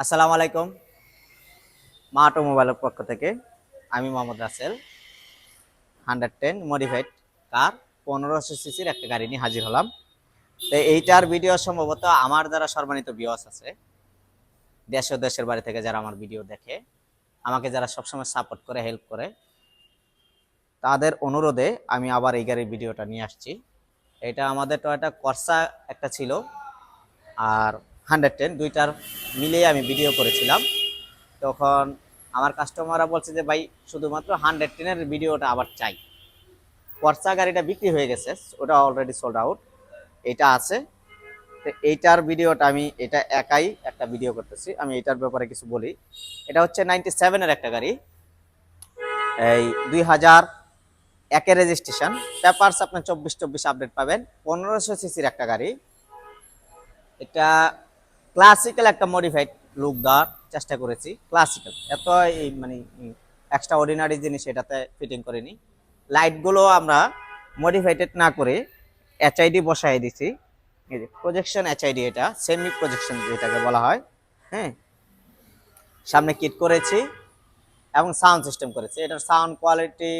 আসসালামু আলাইকুম। মা অটোমোবাইলের পক্ষ থেকে আমি Mohammad Russell hundred ten modified car পনেরোশো সিসির একটা গাড়ি নিয়ে হাজির হলাম। তো এইটার ভিডিও সম্ভবত আমার দ্বারা সম্মানিত বিয়স আছে। দেশ ও দেশের বাড়ি থেকে যারা আমার ভিডিও দেখে, আমাকে যারা সবসময় সাপোর্ট করে হেল্প করে, তাদের অনুরোধে আমি আবার এই গাড়ির ভিডিওটা নিয়ে আসছি। এটা আমাদের টয়টা কর্সা একটা ছিল। আর হান্ড্রেড টেন দুইটার মিলিয়ে আমি ভিডিও করেছিলাম। তখন আমার কাস্টমাররা বলছে যে, ভাই, শুধুমাত্র হান্ড্রেড টেনের ভিডিওটা আবার চাই। কর্সা গাড়িটা বিক্রি হয়ে গেছে, ওটা অলরেডি সোল্ড আউট এটা আছে। তো এইটার ভিডিওটা আমি, এটা একাই একটা ভিডিও করতেছি, আমি এটার ব্যাপারে কিছু বলি। এটা হচ্ছে নাইনটি সেভেনের একটা গাড়ি, এই দুই হাজার একের রেজিস্ট্রেশন পেপারস আপনার চব্বিশ চব্বিশ আপডেট পাবেন, পনেরোশো সিসির একটা গাড়ি। এটা ক্লাসিক্যাল একটা মডিফাইড লুক দেওয়ার চেষ্টা করেছি। ক্লাসিক্যাল এত এই মানে এক্সট্রা অর্ডিনারি জিনিস এটাতে ফিটিং করিনি। লাইটগুলো আমরা মডিফাইডেড না করে এইচআইডি বসাই দিছি। এই যে প্রজেকশন এইচআইডি এটা সেমি প্রজেকশন যেটাকে বলা হয় হ্যাঁ? সামনে কিট করেছি এবং সাউন্ড সিস্টেম করেছি। এটার সাউন্ড কোয়ালিটি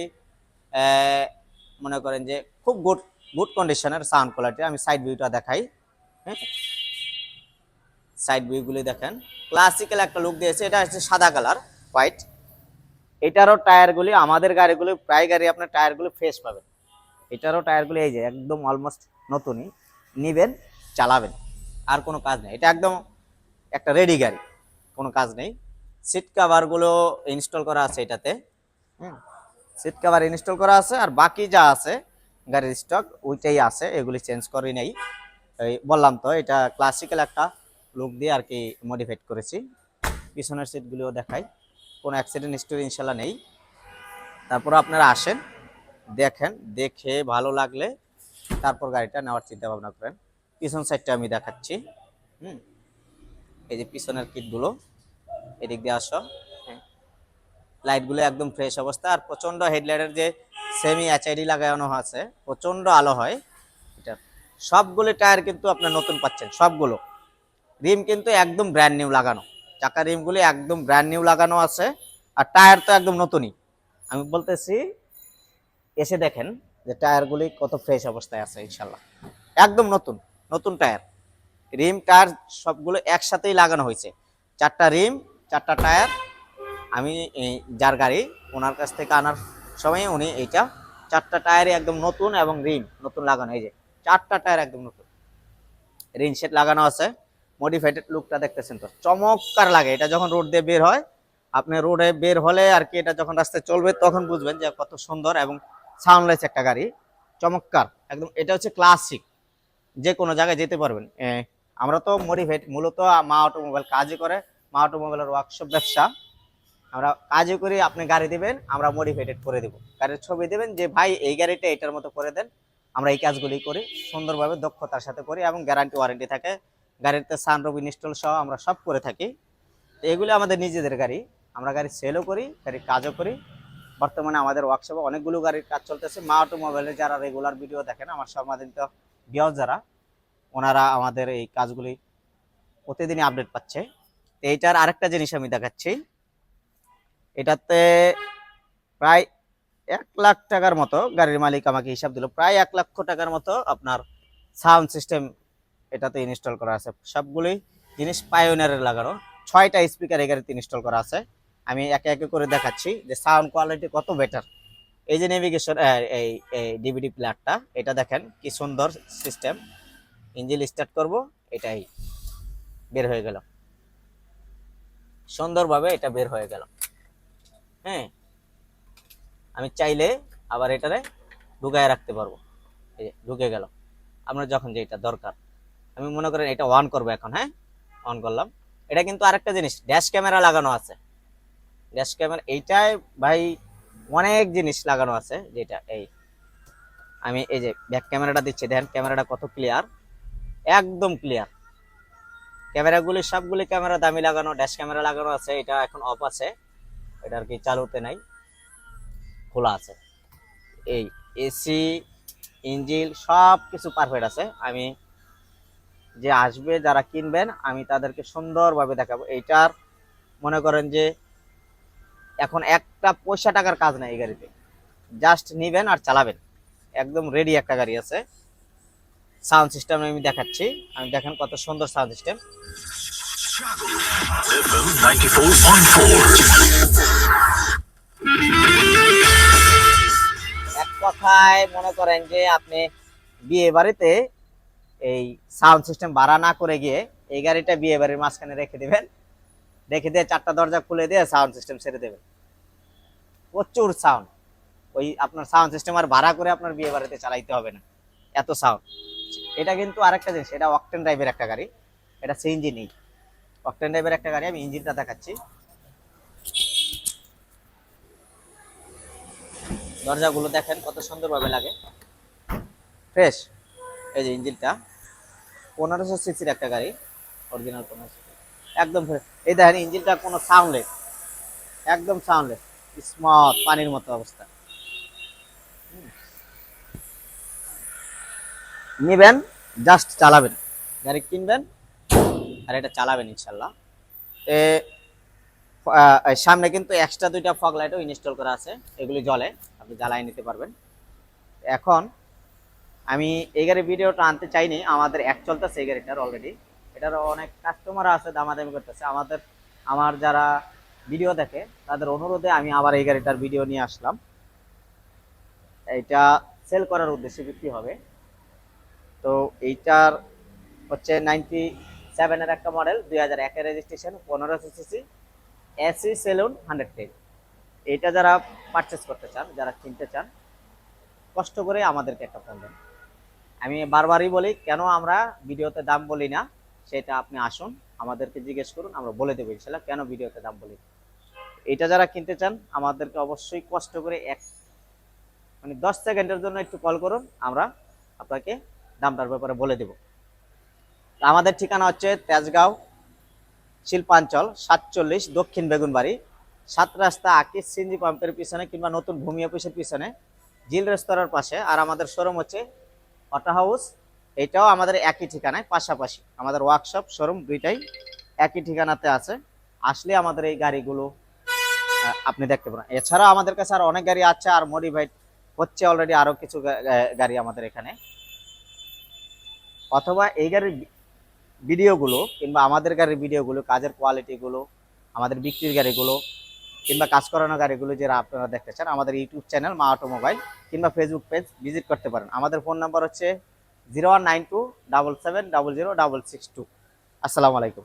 মনে করেন যে খুব গুড গুড কন্ডিশনের সাউন্ড কোয়ালিটি আমি সাইড ভিউটা দেখাই হ্যাঁ? সাইড ভিউগুলি দেখেন। ক্লাসিক্যাল একটা লুক দিয়েছে, এটা হচ্ছে সাদা কালার হোয়াইট এটারও টায়ারগুলি, আমাদের গাড়িগুলি, প্রায় গাড়ি আপনার টায়ারগুলি ফ্রেশ পাবেন। এটারও টায়ারগুলি এই যে, একদম অলমোস্ট নতুনই। নিবেন, চালাবেন, আর কোনো কাজ নেই। এটা একদম একটা রেডি গাড়ি, কোনো কাজ নেই। সিট কাভারগুলো ইনস্টল করা আছে এটাতে। সিট কাভার ইনস্টল করা আছে, আর বাকি যা আছে, গাড়ির স্টক ওইটাই আছে, এগুলি চেঞ্জ করি নেই। বললাম তো, এটা ক্লাসিক্যাল একটা লুক দিয়ে আর কি মডিফাইড করেছি। পিছনের সিটগুলিও দেখাই। কোনো অ্যাক্সিডেন্ট হিস্টোরি ইনশাল্লাহ নেই। তারপর আপনারা আসেন, দেখেন, দেখে ভালো লাগলে তারপর গাড়িটা নেওয়ার চিন্তা ভাবনা করেন। পিছন সাইডটা আমি দেখাচ্ছি। হুম। এই যে পিছনের কিটগুলো এদিক দিয়ে আসো। হ্যাঁ। লাইটগুলো একদম ফ্রেশ অবস্থা। আর প্রচণ্ড হেডলাইটের যে সেমি এইচআইডি লাগানো আছে, প্রচণ্ড আলো হয়। এটা সবগুলো টায়ার কিন্তু আপনার নতুন পাচ্ছেন, সবগুলো। রিম কিন্তু একদম ব্র্যান্ড নিউ লাগানো। চাকা রিমগুলি একদম ব্র্যান্ড নিউ লাগানো আছে, আর টায়ার তো একদম নতুনই। আমি বলতেছি, এসে দেখেন যে টায়ারগুলি কত ফ্রেশ অবস্থায় আছে, ইনশাল্লাহ। একদম নতুন নতুন টায়ার রিম টায়ার সবগুলো একসাথেই লাগানো হয়েছে। চারটা রিম, চারটা টায়ার আমি যার গাড়ি, ওনার কাছ থেকে আনার সময় উনি এইটা, চারটা টায়ারই একদম নতুন এবং রিম নতুন লাগানো, এই যে চারটা টায়ার একদম নতুন। রিন সেট লাগানো আছে। মডিফাইডেড লুকটা দেখতেছেন তো? চমৎকার লাগে। এটা যখন রোড দিয়ে বের হয়, আপনি রোডে বের হলে আর কি এটা যখন রাস্তায় চলবে, তখন বুঝবেন যে কত সুন্দর এবং সাউন্ডলেস একটা গাড়ি। চমৎকার। একদম, এটা হচ্ছে ক্লাসিক যে কোনো জায়গায় যেতে পারবেন। আমরা তো মডিফাইড মূলত মা অটোমোবাইল কাজই করে। মা অটোমোবাইলের ওয়ার্কশপ ব্যবসা। আমরা কাজই করি, আপনি গাড়ি দিবেন, আমরা মডিফাইডেড করে দেবো। গাড়ির ছবি দেবেন যে, ভাই, এই গাড়িটা এটার মতো করে দেন। আমরা এই কাজগুলি করি, সুন্দরভাবে দক্ষতার সাথে করি এবং গ্যারান্টি ওয়ারেন্টি থাকে। গাড়িতে সানরুফ ইনস্টল সহ আমরা সব করে থাকি। তো এগুলো আমাদের নিজেদের গাড়ি। আমরা গাড়ি সেলও করি, গাড়ির কাজও করি। বর্তমানে আমাদের ওয়ার্কশপে অনেকগুলো গাড়ির কাজ চলতেছে। মা অটোমোবাইলের যারা রেগুলার ভিডিও দেখেন, আমার সম্মানিত বিয়স যারা, ওনারা আমাদের এই কাজগুলি প্রতিদিনই আপডেট পাচ্ছে। তো এইটার আরেকটা জিনিস আমি দেখাচ্ছি। এটাতে প্রায় এক লাখ টাকার মতো গাড়ির মালিক আমাকে হিসাব দিল। প্রায় এক লক্ষ টাকার মতো আপনার সাউন্ড সিস্টেম এটাতে ইনস্টল করা আছে। সবগুলোই জিনিস পায়োনিয়ারের লাগানো। ছয়টা স্পিকার এই গাড়িতে ইনস্টল করা আছে। আমি একে একে করে দেখাচ্ছি যে সাউন্ড কোয়ালিটি কত বেটার এই যে নেভিগেশন এই এই ডিভিডি প্লেয়ারটা এটা দেখেন কি সুন্দর সিস্টেম ইঞ্জিন স্টার্ট করব, এটাই বের হয়ে গেল। সুন্দরভাবে এটা বের হয়ে গেল। হ্যাঁ আমি চাইলে আবার এটারে ঢুকায় রাখতে পারব। ঢুকে গেল। আপনার যখন যেটা দরকার। আমি মনে করেন এটা অন করব এখন হ্যাঁ? অন করলাম। এটা কিন্তু আরেকটা জিনিস ড্যাশ ক্যামেরা লাগানো আছে। ড্যাশ ক্যামেরা এইটাই ভাই অনেক জিনিস লাগানো আছে, যেটা এই, আমি এই যে ব্যাক ক্যামেরাটা দিচ্ছি, দেখেন ক্যামেরাটা কত ক্লিয়ার একদম ক্লিয়ার ক্যামেরাগুলি সবগুলি ক্যামেরা দামি লাগানো ড্যাশ ক্যামেরা লাগানো আছে, এটা এখন অফ আছে। এটা আর কি চালুতে নাই, খোলা আছে। এই এসি ইঞ্জিল সব কিছু পারফেক্ট আছে। আমি যে আসবে, যারা কিনবেন, আমি তাদেরকে সুন্দরভাবে দেখাবো। এইটার মনে করেন যে এখন একটা পয়সা টাকার কাজ নাই এই গাড়িতে। জাস্ট নিবেন আর চালাবেন। একদম রেডি একটা গাড়ি আছে। সাউন্ড সিস্টেম আমি দেখাচ্ছি। আমি দেখেন কত সুন্দর সাউন্ড সিস্টেম এক কথায় মনে করেন যে আপনি বিয়ে বাড়িতে এই সাউন্ড সিস্টেম ভাড়া না করে গিয়ে এই গাড়িটা বিয়ে বাড়ির মাঝখানে রেখে দেবেন। রেখে দিয়ে চারটা দরজা খুলে দিয়ে সাউন্ড সিস্টেম ছেড়ে দেবেন। প্রচুর সাউন্ড। ওই আপনার সাউন্ড সিস্টেম আর ভাড়া করে আপনার বিয়ে বাড়িতে চালাইতে হবে না। এত সাউন্ড। এটা কিন্তু আরেকটা জিনিস, এটা অকটেন ড্রাইভের একটা গাড়ি। এটা সিএনজি নেই। অকটেন ড্রাইভের একটা গাড়ি, আমি ইঞ্জিনটা দেখাচ্ছি। দরজাগুলো দেখেন কত সুন্দরভাবে লাগে। ফ্রেশ এই যে ইঞ্জিনটা। পনেরোশো সিসির একটা গাড়ি অরিজিনাল পনেরোশো একদম এই দেখেন, ইঞ্জিনটা কোনো সাউন্ডলেস একদম সাউন্ডলেস স্মথ পানির মতো অবস্থা। নিবেন জাস্ট চালাবেন। গাড়ি কিনবেন, আর এটা চালাবেন ইনশাল্লাহ। এ সামনে কিন্তু এক্সট্রা দুইটা ফগ লাইটও ইনস্টল করা আছে। এগুলি জলে আপনি জ্বালাই নিতে পারবেন। এখন আমি এই গাড়ির ভিডিওটা আনতে চাইনি, আমাদের এক চলতেছে এই গাড়িটার অলরেডি এটার অনেক কাস্টমার আছে, দামাদামি করতেছে। আমাদের, আমার যারা ভিডিও দেখে, তাদের অনুরোধে আমি আবার এই গাড়িটার ভিডিও নিয়ে আসলাম। এটা সেল করার উদ্দেশ্যে বিক্রি হবে। তো এইটার হচ্ছে নাইনটি সেভেনের একটা মডেল দুই হাজার একের রেজিস্ট্রেশন পনেরোশো CC AC saloon hundred ten এটা যারা পারচেস করতে চান, যারা কিনতে চান, কষ্ট করে আমাদেরকে একটা ফোন দেন। আমি বারবারই বলি, কেন আমরা ভিডিওতে দাম বলি না, সেটা আপনি আসুন, আমাদেরকে জিজ্ঞেস করুন, আমরা বলে দেবো ইনশাল্লাহ কেন ভিডিওতে দাম বলি এটা যারা কিনতে চান, আমাদেরকে অবশ্যই কষ্ট করে এক মানে দশ সেকেন্ডের জন্য একটু কল করুন, আমরা আপনাকে দামটার ব্যাপারে বলে দেব। আমাদের ঠিকানা হচ্ছে তেজগাঁও, শিল্পাঞ্চল, সাতচল্লিশ দক্ষিণ বেগুনবাড়ি, সাত রাস্তা আকিস সিনজি পাম্পের পিছনে কিংবা নতুন ভূমি অফিসের পিছনে, জিল রেস্তোরাঁর পাশে, আর আমাদের শোরুম হচ্ছে অটো হাউস এটাও আমাদের একই ঠিকানায়, পাশাপাশি আমাদের ওয়ার্কশপ শোরুম দুইটাই একই ঠিকানাতে আছে। আসলে আমাদের এই গাড়িগুলো আপনি দেখতে পারেন। এছাড়াও আমাদের কাছে আর অনেক গাড়ি আছে আর মডিফাইড হচ্ছে অলরেডি আরও কিছু গাড়ি আমাদের এখানে। অথবা এই গাড়ির ভিডিওগুলো কিংবা আমাদের গাড়ির ভিডিওগুলো, কাজের কোয়ালিটিগুলো আমাদের বিক্রির গাড়িগুলো কিংবা কাজ করানো গাড়িগুলো যারা আপনারা দেখতে চান, আমাদের ইউটিউব চ্যানেল মা অটোমোবাইল কিংবা ফেসবুক পেজ ভিজিট করতে পারেন। আমাদের ফোন নাম্বার হচ্ছে zero one nine two double seven double zero double six two আসসালামু আলাইকুম।